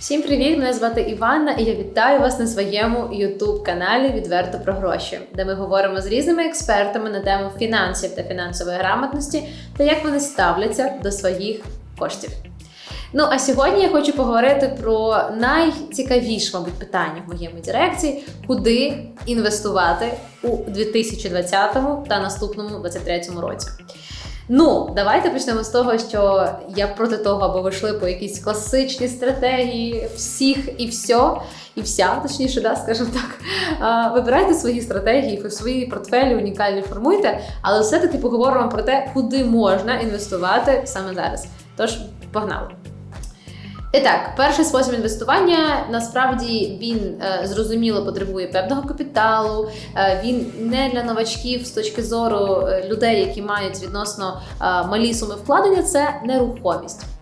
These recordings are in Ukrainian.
Всім привіт! Мене звати Іванна, і я вітаю вас на своєму youtube каналі Відверто про гроші, де ми говоримо з різними експертами на тему фінансів та фінансової грамотності та як вони ставляться до своїх коштів. Ну а сьогодні я хочу поговорити про найцікавіше, мабуть, питання в моєму дирекції: куди інвестувати у 2020 та наступному 2023 році. Ну, давайте почнемо з того, що я проти того, аби ви йшли по якісь класичні стратегії всіх і все, і вся, точніше, да, скажімо так. Вибирайте свої стратегії, свої портфелі унікальні формуйте, але все-таки поговоримо про те, куди можна інвестувати саме зараз. Тож, погнали! І так, перший спосіб інвестування насправді він е, зрозуміло потребує певного капіталу. Е, він не для новачків з точки зору е, людей, які мають відносно малі суми вкладення, це нерухомість.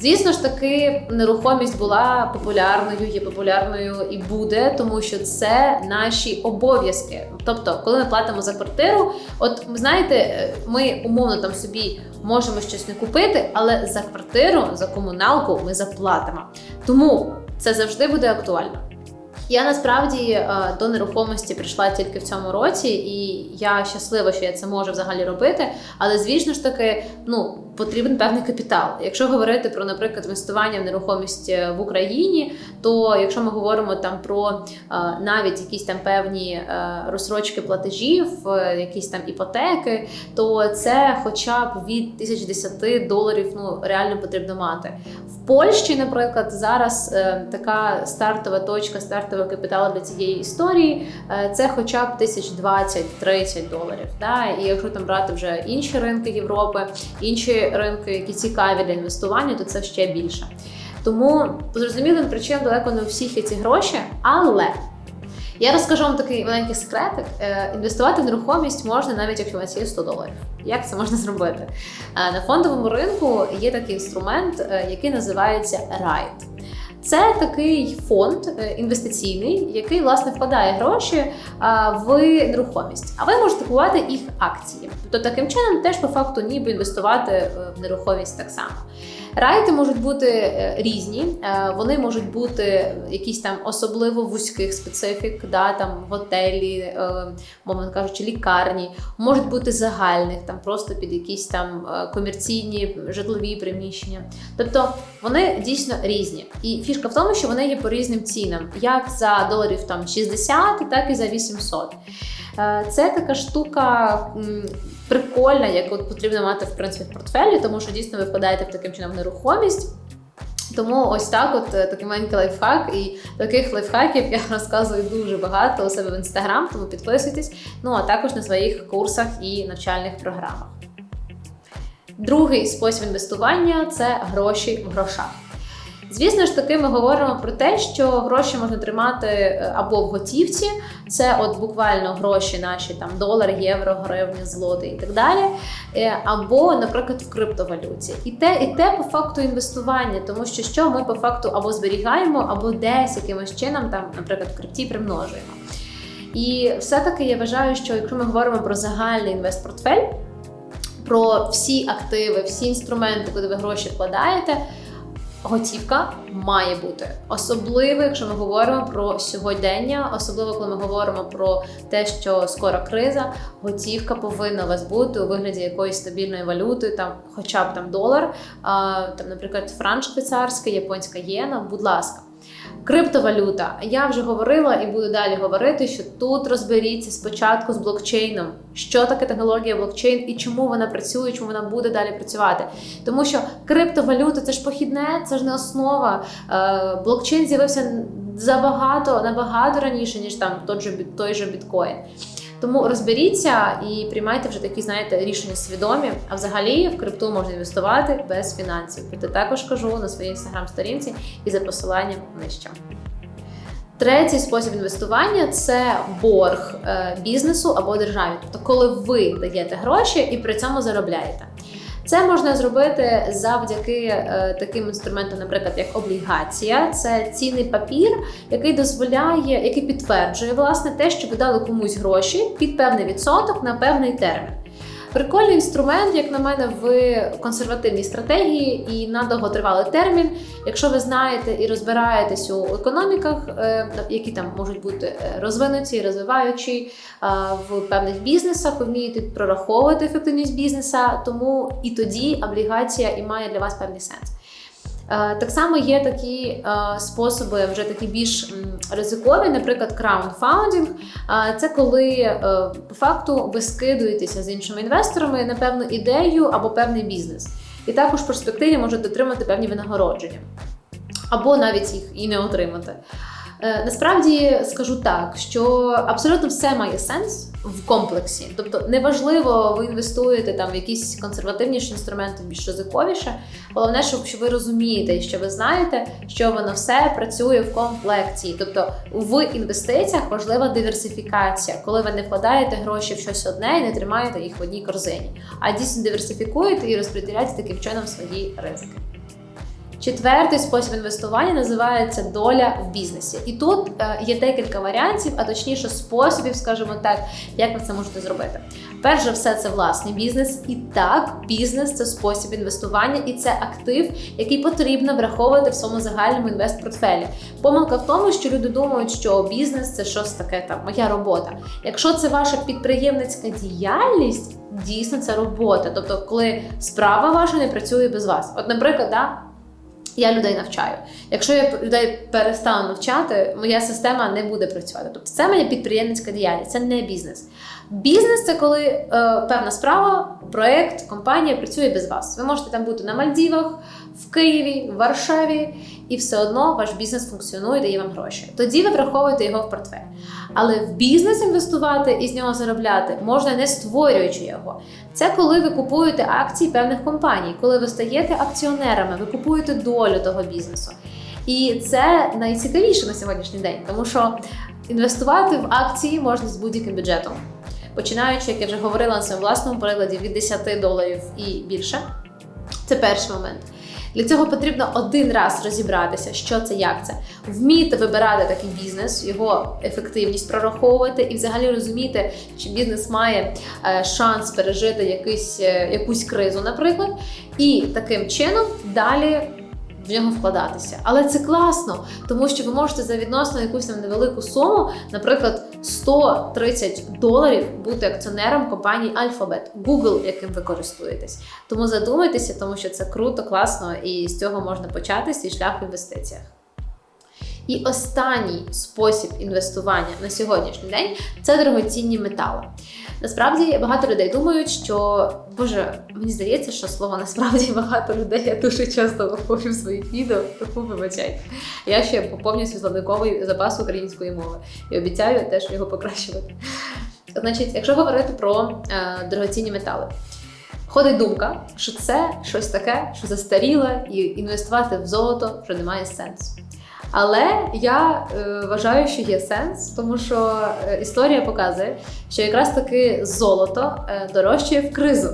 Звісно ж таки, нерухомість була популярною, є популярною і буде, тому що це наші обов'язки. Тобто, коли ми платимо за квартиру, от знаєте, ми умовно там собі можемо щось не купити, але за квартиру, за комуналку ми заплатимо. Тому це завжди буде актуально. Я насправді е, до нерухомості прийшла тільки в цьому році, і я щаслива, що я це можу взагалі робити. Але звісно ж таки, ну потрібен певний капітал. Якщо говорити про, наприклад, інвестування в нерухомість е, в Україні, то якщо ми говоримо там про е, навіть якісь там певні розсрочки платежів, якісь там іпотеки, то це хоча б від 1010 доларів ну реально потрібно мати. В Польщі, наприклад, зараз така стартова точка, стартова стартового капіталу для цієї історії е, це хоча б 1020-30 доларів. Да? І якщо там брати вже інші ринки Європи, інші ринки, які цікаві для інвестування, то це ще більше. Тому зрозумілим причинам далеко не у всіх є ці гроші, але я розкажу вам такий маленький секретик. Е, інвестувати в нерухомість можна навіть якщо у вас є 100 доларів. Як це можна зробити? Е, на фондовому ринку є такий інструмент, який називається RIDE. Це такий фонд е, інвестиційний, який власне вкладає гроші в нерухомість. А ви можете купувати їх акції. Тобто таким чином теж по факту ніби інвестувати е, в нерухомість так само. Райти можуть бути е, різні, е, вони можуть бути якісь там особливо вузьких специфік, да, там готелі, е, мовно кажучи, лікарні, можуть бути загальних, там просто під якісь там комерційні житлові приміщення. Тобто вони дійсно різні. І фішка в тому, що вони є по різним цінам, як за доларів там 60, так і за 800. Це така штука прикольна, як потрібно мати в принципі в портфелі, тому що дійсно ви вкладаєте в таким чином нерухомість. Тому ось так, от е, такий маленький лайфхак, і таких лайфхаків я розказую дуже багато у себе в інстаграм, тому підписуйтесь. Ну а також на своїх курсах і навчальних програмах. Другий спосіб інвестування це гроші в грошах. Звісно ж таки, ми говоримо про те, що гроші можна тримати е, або в готівці, це от буквально гроші наші там долар, євро, гривні, злоти і так далі. Е, або, наприклад, в криптовалюті. І те, і те по факту інвестування, тому що що ми по факту або зберігаємо, або десь якимось чином, там, наприклад, в крипті примножуємо. І все-таки я вважаю, що якщо ми говоримо про загальний інвестпортфель, про всі активи, всі інструменти, куди ви гроші вкладаєте. Готівка має бути особливо, якщо ми говоримо про сьогодення, особливо коли ми говоримо про те, що скоро криза, готівка повинна у вас бути у вигляді якоїсь стабільної валюти, там, хоча б там долар, а, там, наприклад, франк швейцарський, японська єна. Будь ласка. Криптовалюта. Я вже говорила і буду далі говорити, що тут розберіться спочатку з блокчейном, що таке технологія блокчейн і чому вона працює, чому вона буде далі працювати. Тому що криптовалюта це ж похідне, це ж не основа. Е, блокчейн з'явився забагато набагато раніше, ніж там той же той же біткоін. Тому розберіться і приймайте вже такі, знаєте, рішення свідомі. А взагалі в крипту можна інвестувати без фінансів. Це також кажу на своїй інстаграм-сторінці і за посиланням нижче. Третій спосіб інвестування це борг е, бізнесу або державі. Тобто, коли ви даєте гроші і при цьому заробляєте. Це можна зробити завдяки е, таким інструментам, наприклад, як облігація. Це цінний папір, який дозволяє, який підтверджує власне те, що ви дали комусь гроші під певний відсоток на певний термін. Прикольний інструмент, як на мене, в консервативній стратегії і на довготривалий термін. Якщо ви знаєте і розбираєтесь у економіках, е, які там можуть бути е, розвинуті, розвиваючі е, в певних бізнесах, ви вмієте прораховувати ефективність бізнеса, тому і тоді облігація і має для вас певний сенс. Е, Так само є такі е, способи, вже такі більш ризикові, наприклад, краундфаундінг. Е, Це коли по факту ви скидуєтеся з іншими інвесторами на певну ідею або певний бізнес. І також в перспективі можете отримати певні винагородження, або навіть їх і не отримати. Е, Насправді скажу так, що абсолютно все має сенс в комплексі. Тобто, неважливо, ви інвестуєте там в якісь консервативніші інструменти, більш ризиковіше. Головне, щоб ви розумієте і що ви знаєте, що воно все працює в комплекті. Тобто в інвестиціях важлива диверсифікація, коли ви не вкладаєте гроші в щось одне і не тримаєте їх в одній корзині, а дійсно диверсифікуєте і розподіляєте таким чином свої ризики. Четвертий спосіб інвестування називається доля в бізнесі. І тут е, є декілька варіантів, а точніше способів, скажімо так, як ви це можете зробити. Перш за все, це власний бізнес. І так, бізнес це спосіб інвестування, і це актив, який потрібно враховувати в своєму загальному інвестпортфелі. Помилка в тому, що люди думають, що бізнес це щось таке там, моя робота. Якщо це ваша підприємницька діяльність, дійсно це робота. Тобто, коли справа ваша не працює без вас. От, наприклад, да. Я людей навчаю. Якщо я людей перестану навчати, моя система не буде працювати. Тобто це моя підприємницька діяльність, це не бізнес. Бізнес це коли е, певна справа, проект, компанія працює без вас. Ви можете там бути на Мальдівах, в Києві, в Варшаві, і все одно ваш бізнес функціонує, дає вам гроші. Тоді ви враховуєте його в портфель. Але в бізнес інвестувати і з нього заробляти можна не створюючи його. Це коли ви купуєте акції певних компаній, коли ви стаєте акціонерами, ви купуєте долю того бізнесу. І це найцікавіше на сьогоднішній день, тому що інвестувати в акції можна з будь-яким бюджетом. Починаючи, як я вже говорила на своєму власному прикладі, від 10 доларів і більше. Це перший момент. Для цього потрібно один раз розібратися, що це, як це, вміти вибирати такий бізнес, його ефективність прораховувати і взагалі розуміти, чи бізнес має е, шанс пережити якийсь, е, якусь кризу, наприклад, і таким чином далі. В нього вкладатися, але це класно, тому що ви можете за відносно якусь там невелику суму, наприклад, 130 доларів бути акціонером компанії Alphabet, Google, яким ви користуєтесь. Тому задумайтеся, тому що це круто, класно, і з цього можна почати свій шлях в інвестиціях. І останній спосіб інвестування на сьогоднішній день це дорогоцінні метали. Насправді багато людей думають, що Боже, мені здається, що слово насправді багато людей я дуже часто виходжу в своїх відео, вибачайте. Я ще поповнюю словниковий запас української мови і обіцяю теж його покращувати. Значить, якщо говорити про е, дорогоцінні метали, ходить думка, що це щось таке, що застаріле, і інвестувати в золото вже немає сенсу. Але я е, вважаю, що є сенс, тому що е, історія показує, що якраз таки золото е, дорожчає в кризу.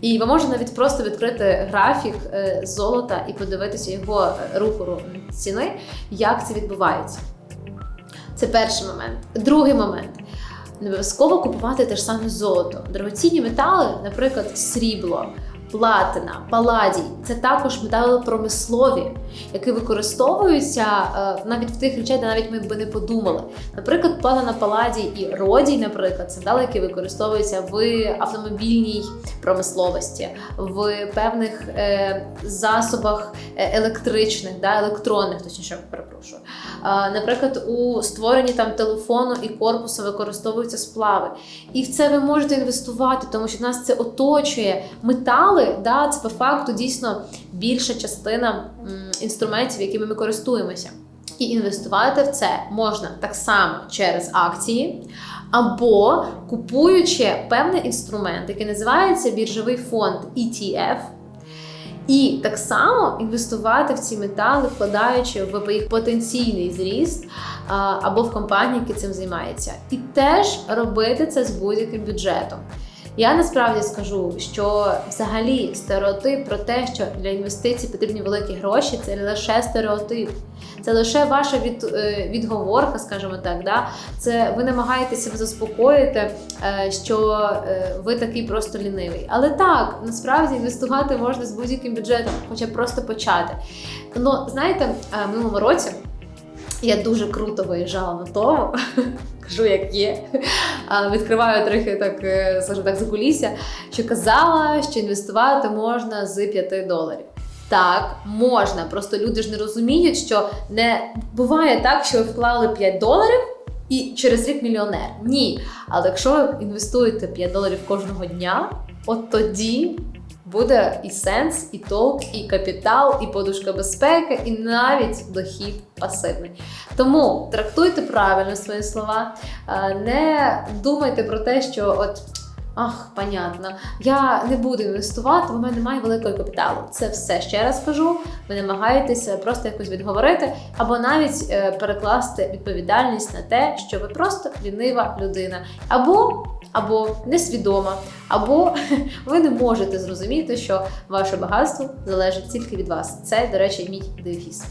І ви можете навіть просто відкрити графік е, золота і подивитися його е, руху ціни, як це відбувається. Це перший момент. Другий момент. Не обов'язково купувати те ж саме золото. Дорогоцінні метали, наприклад, срібло, платина, паладій це також метали промислові, які використовуються е, навіть в тих речей, де навіть ми б не подумали. Наприклад, платина, паладій і родій, наприклад, це метали, які використовуються в автомобільній промисловості, в певних е, засобах е, електричних, да, електронних, точніше, перепрошую. Наприклад, у створенні там телефону і корпусу використовуються сплави. І в це ви можете інвестувати, тому що нас це оточує метали. Да, це по факту дійсно більша частина інструментів, якими ми користуємося. І інвестувати в це можна так само через акції, або купуючи певний інструмент, який називається біржовий фонд ETF. І так само інвестувати в ці метали, вкладаючи в їх потенційний зріст або в компанії, які цим займаються. І теж робити це з будь-яким бюджетом. Я насправді скажу, що взагалі стереотип про те, що для інвестицій потрібні великі гроші, це лише стереотип. Це лише ваша від, е, відговорка, скажімо так. Да? Це ви намагаєтеся заспокоїти, е, що е, ви такий просто лінивий. Але так, насправді інвестувати можна з будь-яким бюджетом, хоча б просто почати. Ну, знаєте, в минулому році я дуже круто виїжджала на тому. Кажу, як є. Відкриваю трохи так, е, скажімо так, за кулісся, що казала, що інвестувати можна з 5 доларів. Так, можна. Просто люди ж не розуміють, що не буває так, що ви вклали 5 доларів і через рік мільйонер. Ні. Але якщо ви інвестуєте 5 доларів кожного дня, от тоді буде і сенс, і толк, і капітал, і подушка безпеки, і навіть дохід пасивний. Тому трактуйте правильно свої слова, е, не думайте про те, що от. Ах, понятно, я не буду інвестувати, бо в мене немає великого капіталу. Це все ще раз кажу. Ви намагаєтеся просто якось відговорити, або навіть е, перекласти відповідальність на те, що ви просто лінива людина, або або несвідома, або ви не можете зрозуміти, що ваше багатство залежить тільки від вас. Це, до речі, мій девіз.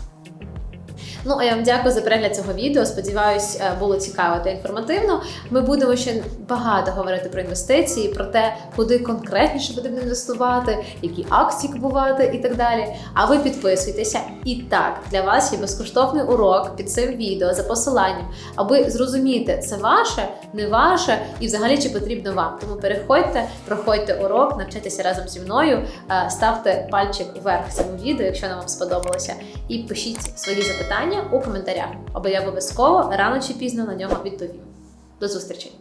Ну, а я вам дякую за перегляд цього відео. Сподіваюсь, е, було цікаво та інформативно. Ми будемо ще багато говорити про інвестиції, про те, куди конкретніше потрібно інвестувати, які акції купувати і так далі. А ви підписуйтеся. І так, для вас є безкоштовний урок під цим відео за посиланням, аби зрозуміти, це ваше, не ваше, і взагалі чи потрібно вам. Тому переходьте, проходьте урок, навчайтеся разом зі мною, е, ставте пальчик вверх цьому відео, якщо воно вам сподобалося, і пишіть свої запитання у коментарях, аби я обов'язково рано чи пізно на нього відповім. До зустрічі!